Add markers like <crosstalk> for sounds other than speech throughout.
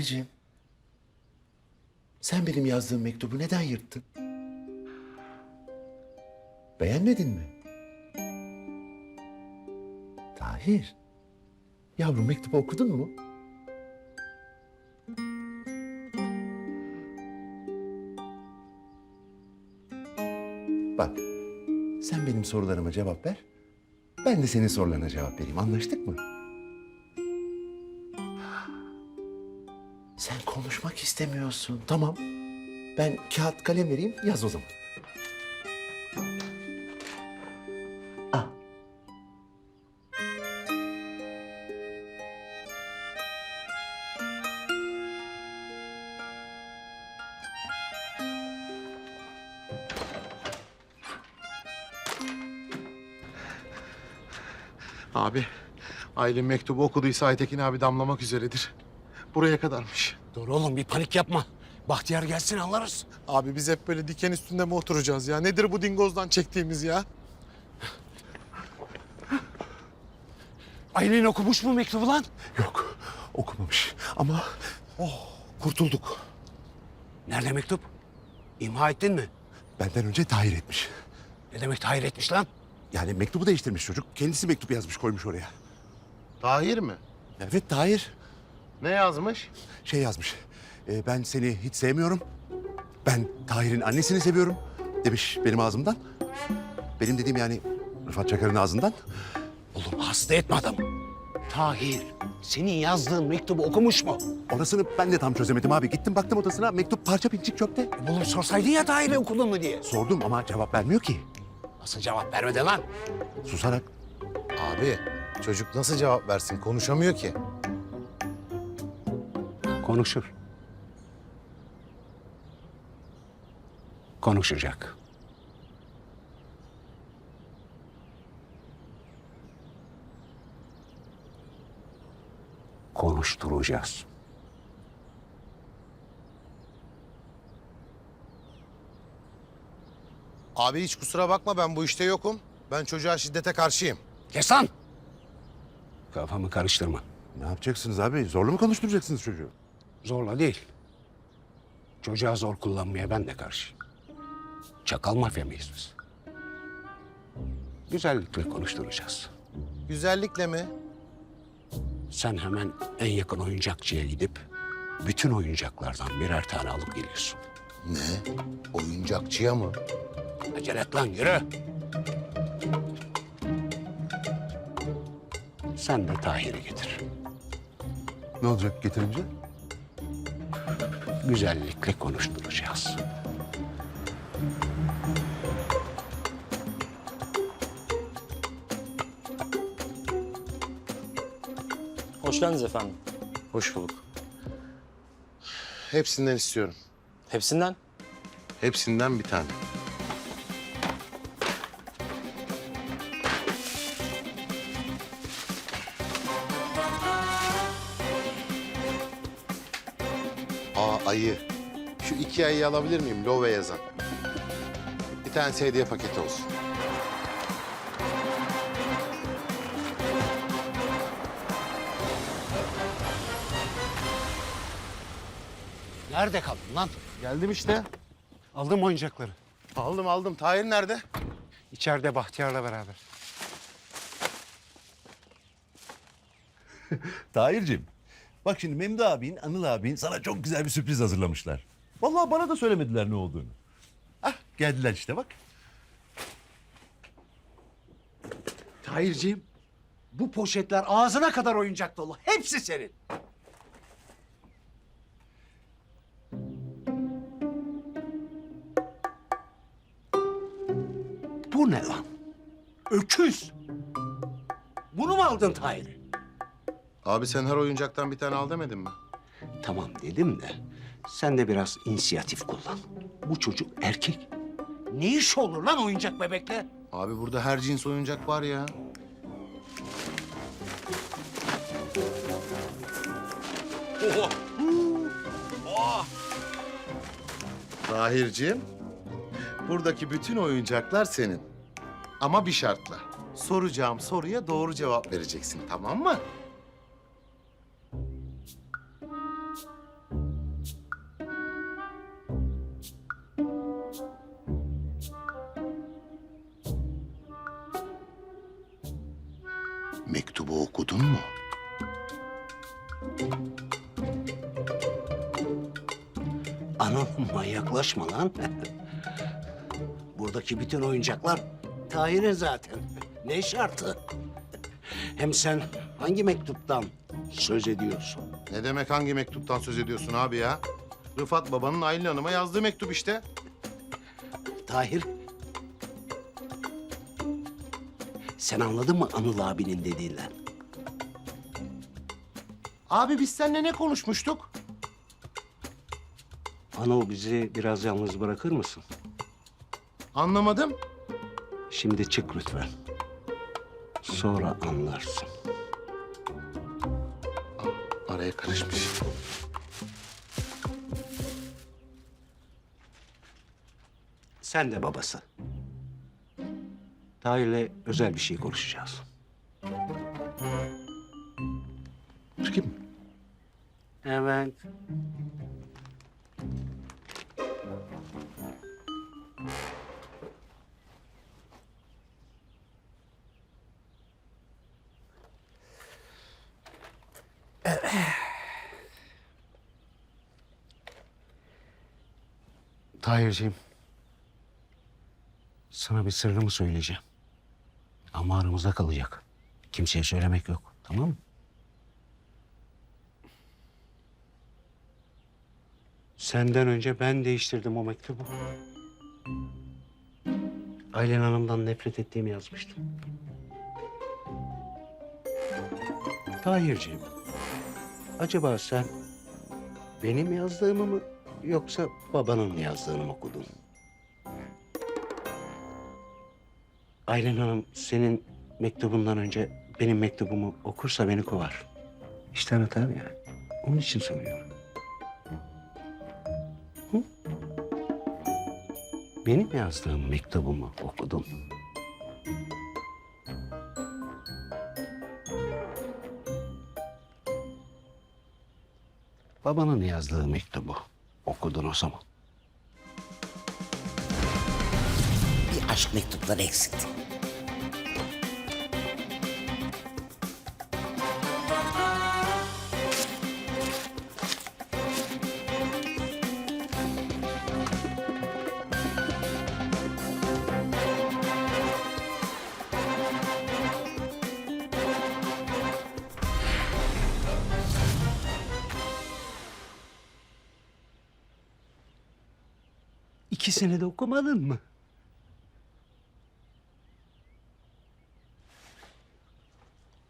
Tahir'ciğim. Sen benim yazdığım mektubu neden yırttın? Beğenmedin mi? Tahir. Yavrum mektubu okudun mu? Bak, sen benim sorularıma cevap ver. Ben de senin sorularına cevap vereyim. Anlaştık mı? Konuşmak istemiyorsun. Tamam. Ben kağıt kalem vereyim. Yaz o zaman. Al. Abi, Aylin mektubu okuduysa Aytekin abi damlamak üzeredir. Buraya kadarmış. Dur oğlum bir panik yapma. Bahtiyar gelsin anlarız. Abi biz hep böyle diken üstünde mi oturacağız ya? Nedir bu dingozdan çektiğimiz ya? Aylin okumuş mu mektubu lan? Yok, okumamış. Ama kurtulduk. Nerede mektup? İmha ettin mi? Benden önce Tahir etmiş. Ne demek tahir etmiş lan? Yani mektubu değiştirmiş çocuk. Kendisi mektup yazmış koymuş oraya. Tahir mi? Evet Tahir. Ne yazmış? Şey yazmış. e, ben seni hiç sevmiyorum. Ben Tahir'in annesini seviyorum demiş benim ağzımdan. Benim dediğim yani Rıfat Çakar'ın ağzından. Oğlum hasta etme adamı. Tahir, senin yazdığın mektubu okumuş mu? Orasını ben de tam çözemedim abi. Gittim baktım odasına mektup parça pinçik çöpte. Oğlum sorsaydın ya Tahir'e okudun mu diye. Sordum ama cevap vermiyor ki. Nasıl cevap vermedi lan? Susarak. Abi, çocuk nasıl cevap versin? Konuşamıyor ki. Konuşur. Konuşacak. Konuşturacağız. Abi hiç kusura bakma ben bu işte yokum. Ben çocuğa şiddete karşıyım. Kes lan! Kafamı karıştırma. Ne yapacaksınız abi? Zorla mı konuşturacaksınız çocuğu? Zorla değil. Çocuğa zor kullanmaya ben de karşıyım. Çakal mafya mıyız biz? Güzellikle konuşturacağız. Güzellikle mi? Sen hemen en yakın oyuncakçıya gidip bütün oyuncaklardan birer tane alıp geliyorsun. Ne? Oyuncakçıya mı? Acele et lan yürü. Sen de Tahir'i getir. Ne olacak getirince? Güzellikle konuşturacağız. Hoş geldiniz efendim. Hoş bulduk. Hepsinden istiyorum. Hepsinden. Hepsinden bir tane. Ayı. Şu iki ayıyı alabilir miyim? Love yazan. Bir tane hediye paketi olsun. Nerede kaldın lan? Geldim işte. Aldım oyuncakları. Aldım aldım. Tahir nerede? İçeride Bahtiyar'la beraber. Tahir'cim, bak şimdi Memdu abin, Anıl abin sana çok güzel bir sürpriz hazırlamışlar. Vallahi bana da söylemediler ne olduğunu. Ah geldiler işte bak. Tahir'ciğim, bu poşetler ağzına kadar oyuncak dolu. Hepsi senin. Bu ne lan? Öküz. Bunu mu aldın Tahir? Abi sen her oyuncaktan bir tane al demedin mi? Tamam dedim de sen de biraz inisiyatif kullan. Bu çocuk erkek. Ne iş olur lan oyuncak bebekle? Abi burada her cins oyuncak var ya. Tahir'ciğim, Buradaki bütün oyuncaklar senin. Ama bir şartla. Soracağım soruya doğru cevap vereceksin, tamam mı? Mektubu okudun mu? Anam manyaklaşma lan. <laughs> Buradaki bütün oyuncaklar Tahir'in zaten. Ne şartı? Hem sen hangi mektuptan söz ediyorsun? Ne demek hangi mektuptan söz ediyorsun abi ya? Rıfat babanın Aylin Hanım'a yazdığı mektup işte. Tahir. Sen anladın mı Anıl abinin dediğinden? Abi biz seninle ne konuşmuştuk? Anıl bizi biraz yalnız bırakır mısın? Anlamadım. Şimdi çık lütfen. Sonra anlarsın. Araya karışmış. Sen de babası. Tahir'le özel bir şey konuşacağız. Evet. Tahir'ciğim. Sana bir sırrımı söyleyeceğim. Ama aramızda kalacak. Kimseye söylemek yok. Tamam mı? Senden önce ben değiştirdim o mektubu. Aylen Hanım'dan nefret ettiğimi yazmıştım. Tahir'ciğim, acaba sen benim yazdığımı mı yoksa babanın yazdığını mı okudun? Aylen Hanım senin mektubundan önce benim mektubumu okursa beni kovar. İşten atar yani. Onun için soruyorum. Benim yazdığım mektubumu okudun. Babanın yazdığı mektubu okudun o zaman. Bir aşk mektupları eksikti. İkisini de okumadın mı?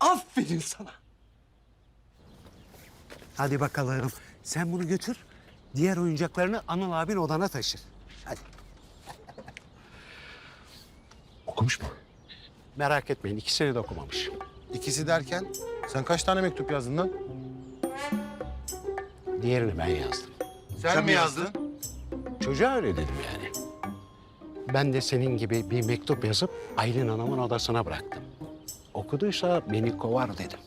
Aferin sana. Hadi bakalım. Sen bunu götür. Diğer oyuncaklarını Anıl abin odana taşır. Hadi. Okumuş mu? Merak etmeyin ikisini de okumamış. İkisi derken sen kaç tane mektup yazdın lan? Diğerini ben yazdım. Sen, mi yazdın? Çocuğa öyle dedim yani. Ben de senin gibi bir mektup yazıp Aylin Hanım'ın odasına bıraktım. Okuduysa beni kovar dedim.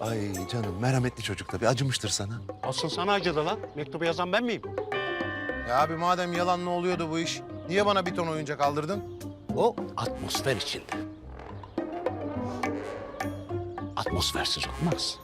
Ay canım merhametli çocuk tabii acımıştır sana. Asıl sana acıdı lan. Mektubu yazan ben miyim? Ya abi madem yalan ne oluyordu bu iş? Niye bana bir ton oyuncak aldırdın? O atmosfer içinde. Atmosfersiz olmaz.